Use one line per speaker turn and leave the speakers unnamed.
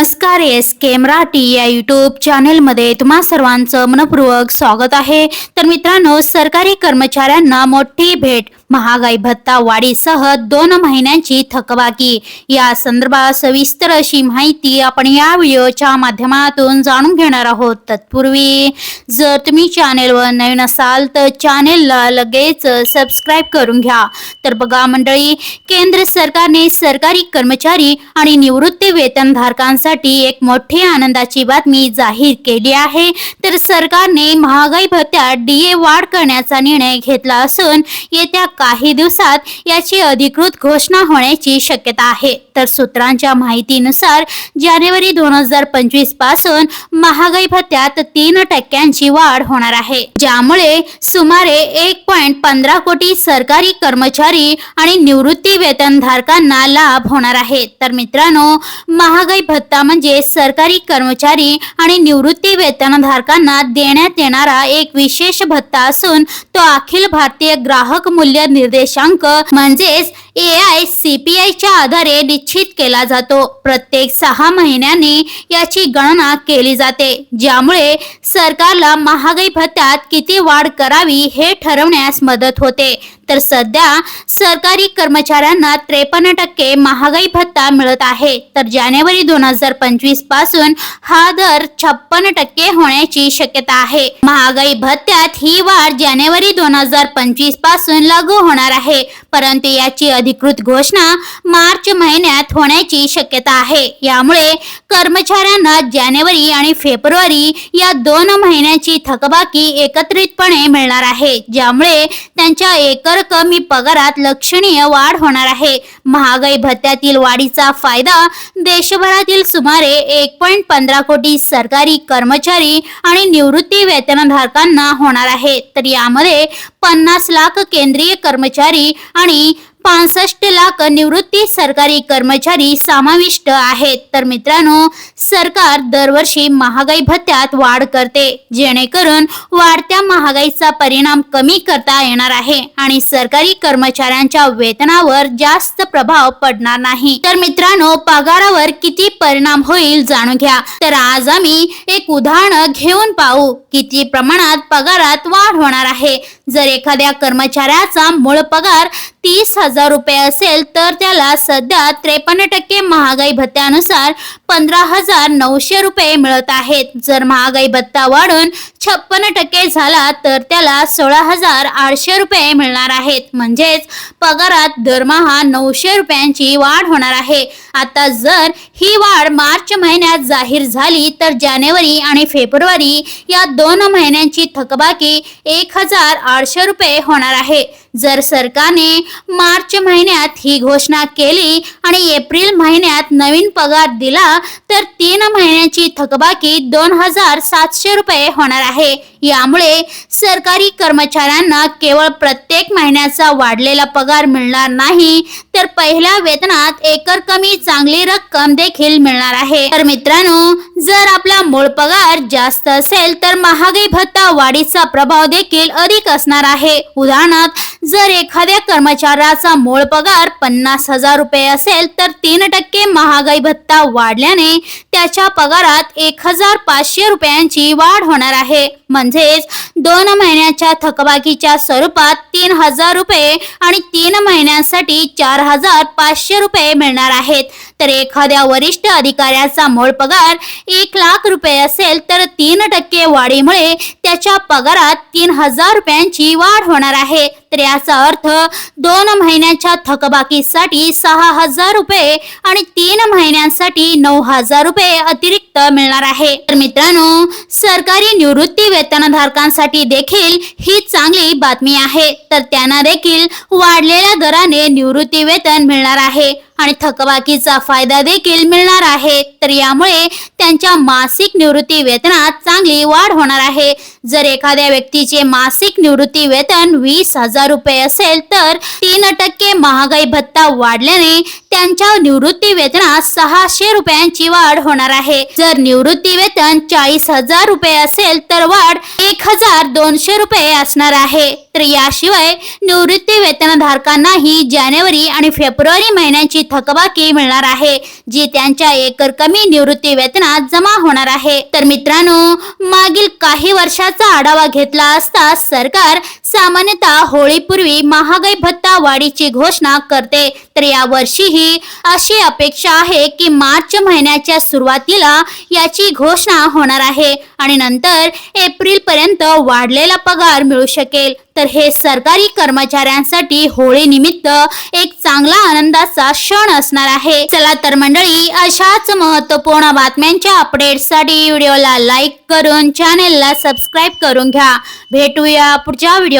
नमस्कार एस के मराठी या युट्यूब चॅनेलमध्ये तुम्हा सर्वांचं मनपूर्वक स्वागत आहे. तर मित्रांनो सरकारी कर्मचाऱ्यांना मोठी भेट. महागाई भत्ता वाढीसह दोन महिन्यांची थकबाकी. या संदर्भात सविस्तर अशी माहिती आपण या व्हिडिओच्या माध्यमातून जाणून घेणार आहोत. तत्पूर्वी जर तुम्ही चॅनेलवर नवीन असाल तर चॅनेलला लगेच सबस्क्राईब करून घ्या. तर बघा मंडळी केंद्र सरकारने सरकारी कर्मचारी आणि निवृत्ती वेतनधारकांसाठी एक मोठी आनंदाची बातमी जाहीर केली आहे. तर सरकारने महागाई भत्त्यात डीए वाढ करण्याचा निर्णय घेतला असून येत्या काही दिवसात याची अधिकृत घोषणा होण्याची शक्यता आहे. तर सूत्रांच्या माहितीनुसार जानेवारी दोन हजार पंचवीसपासून महागाई भत्त्यात तीन टक्क्यांची वाढ होणार आहे. ज्यामुळे सुमारे एक पॉईंट पंधरा कोटी सरकारी कर्मचारी आणि निवृत्ती वेतनधारकांना लाभ होणार आहे. तर मित्रांनो महागाई भत्ता म्हणजे सरकारी कर्मचारी आणि निवृत्ती वेतनधारकांना देण्यात येणारा एक विशेष भत्ता असून तो अखिल भारतीय ग्राहक मूल्य निर्देशांक म्हणजेच ए आय सी पी आयच्या आधारे निश्चित केला जातो. प्रत्येक सहा महिन्यांनी याची गणना केली जाते. ज्यामुळे सरकारला महागाई भत्त्यात किती वाढ करावी हे ठरवण्यास मदत होते. तर सध्या सरकारी कर्मचाऱ्यांना त्रेपन्न टक्के महागाई भत्ता मिळत आहे. तर जानेवारी दोन हजार पंचवीसपासून हा दर छप्पन टक्के होण्याची शक्यता आहे. महागाई भत्त्यात ही वाढ जानेवारी दोन हजार पंचवीसपासून लागू होणार आहे. परंतु याची अधिकृत घोषणा मार्च महिन्यात होण्याची शक्यता आहे. यामुळे कर्मचाऱ्यांना जानेवारी आणि फेब्रुवारी या दोन महिन्याची थकबाकी एकत्रितपणे मिळणार आहे. ज्यामुळे त्यांच्या एकर कमी पगारात लक्षणीय वाढ होणार आहे. महागाई भत्त्यातील वाढीचा फायदा देशभरातील सुमारे एक पॉईंट पंधरा कोटी सरकारी कर्मचारी आणि निवृत्ती वेतनधारकांना होणार आहे. तर यामध्ये पन्नास लाख केंद्रीय कर्मचारी आणि पासष्ट लाख निवृत्ती सरकारी कर्मचारी समाविष्ट आहेत. तर मित्रांनो सरकार दरवर्षी महागाई भत्त्यात वाढ करते जेणेकरून वाढत्या महागाईचा परिणाम कमी करता येणार आहे आणि सरकारी कर्मचाऱ्यांच्या वेतनावर जास्त प्रभाव पडणार नाही. तर मित्रांनो पगारावर किती परिणाम होईल जाणून घ्या. तर आज आम्ही एक उदाहरण घेऊन पाहू किती प्रमाणात पगारात वाढ होणार आहे. जर एखाद्या कर्मचाऱ्याचा मूळ पगार तीस हजार रुपये असेल तर त्याला सध्या त्रेपन्न टक्के महागाई भत्त्यानुसार पंधरा हजार नऊशे रुपये मिळत आहेत. जर महागाई भत्ता वाढून छप्पन टक्के झाला तर त्याला सोळा हजार आठशे रुपये मिळणार आहेत. म्हणजेच पगारात दरमहा नऊशे रुपयांची वाढ होणार आहे. आता जर ही वाढ मार्च महिन्यात जाहीर झाली तर जानेवारी आणि फेब्रुवारी या दोन महिन्यांची थकबाकी एक हजार आठशे रुपये होणार आहे. जर सरकारने मार्च महिन्यात ही घोषणा केली आणि एप्रिल महिन्यात नवीन पगार दिला तर तीन महिन्यांची थकबाकी दोन हजार सातशे रुपये होणार आहे. यामुळे सरकारी कर्मचाऱ्यांना केवळ प्रत्येक महिन्याचा वाढलेला पगार मिळणार नाही तर पहिल्या वेतनात एकर कमी चांगली रक्कम देखील मिळणार आहे. तर मित्रांनो जर आपला मूळ पगार जास्त असेल तर महागाई भत्ता वाढीचा प्रभाव देखील अधिक असणार आहे. उदाहरणार्थ जर एखाद्या कर्मचाऱ्याचा मूळ पगार पन्नास हजार रुपये असेल तर तीन टक्के महागाई भत्ता वाढल्याने त्याच्या पगारात एक हजार पाचशे रुपयांची वाढ होणार आहे. म्हणजेच दोन महिन्याच्या थकबाकीच्या स्वरूपात तीन हजार रुपये आणि तीन महिन्यांसाठी चार हजार पाचशे रुपये मिळणार आहेत. तर एखाद्या वरिष्ठ अधिकाऱ्याचा मूळ पगार एक लाख रुपये असेल तर तीन टक्के वाढीमुळे त्याच्या पगारात तीन हजार रुपयांची वाढ होणार आहे. तर याचा अर्थ दोन महिन्याच्या थकबाकीसाठी सहा हजार रुपये आणि तीन महिन्यांसाठी नऊ हजार रुपये अतिरिक्त मिळणार आहे. तर मित्रांनो सरकारी निवृत्ती वेतनधारकांसाठी देखील ही चांगली बातमी आहे. तर त्यांना देखील वाढलेल्या दराने निवृत्ती वेतन मिळणार आहे. आणि थकबाकीचा फायदा देखील मिळणार आहे. तर यामुळे त्यांच्या मासिक निवृत्ती वेतनात चांगली वाढ होणार आहे. जर एखाद्या व्यक्तीचे मासिक निवृत्ती वेतन वीस हजार रुपये असेल तर तीन टक्के महागाई भत्ता वाढल्याने त्यांच्या निवृत्ती वेतनात सहाशे रुपयांची वाढ होणार आहे. जर निवृत्ती वेतन चाळीस हजार रुपये असेल तर वाढ एक हजार दोनशे रुपये असणार आहे. तर याशिवाय निवृत्ती वेतनधारकांनाही जानेवारी आणि फेब्रुवारी महिन्यांची थकबाकी मिळणार आहे जी त्यांच्या एकर कमी निवृत्ती वेतनात जमा होणार आहे. तर मित्रांनो मागील काही वर्षाचा आढावा घेतला असता सरकार सामान्यतः होळीपूर्वी महागाई भत्ता वाढीची घोषणा करते. तर या वर्षीही अशी अपेक्षा आहे की मार्च महिन्याच्या सुरुवातीला याची घोषणा होणार आहे आणि नंतर एप्रिल पर्यंत वाढलेला पगार मिळू शकेल. तर हे सरकारी कर्मचाऱ्यांसाठी होळी निमित्त एक चांगला आनंदाचा क्षण असणार आहे. चला तर मंडळी अशाच महत्त्वपूर्ण बातम्यांच्या अपडेटसाठी व्हिडिओला लाईक करून चॅनेलला सबस्क्राईब करून घ्या. भेटूया पुढच्या व्हिडिओ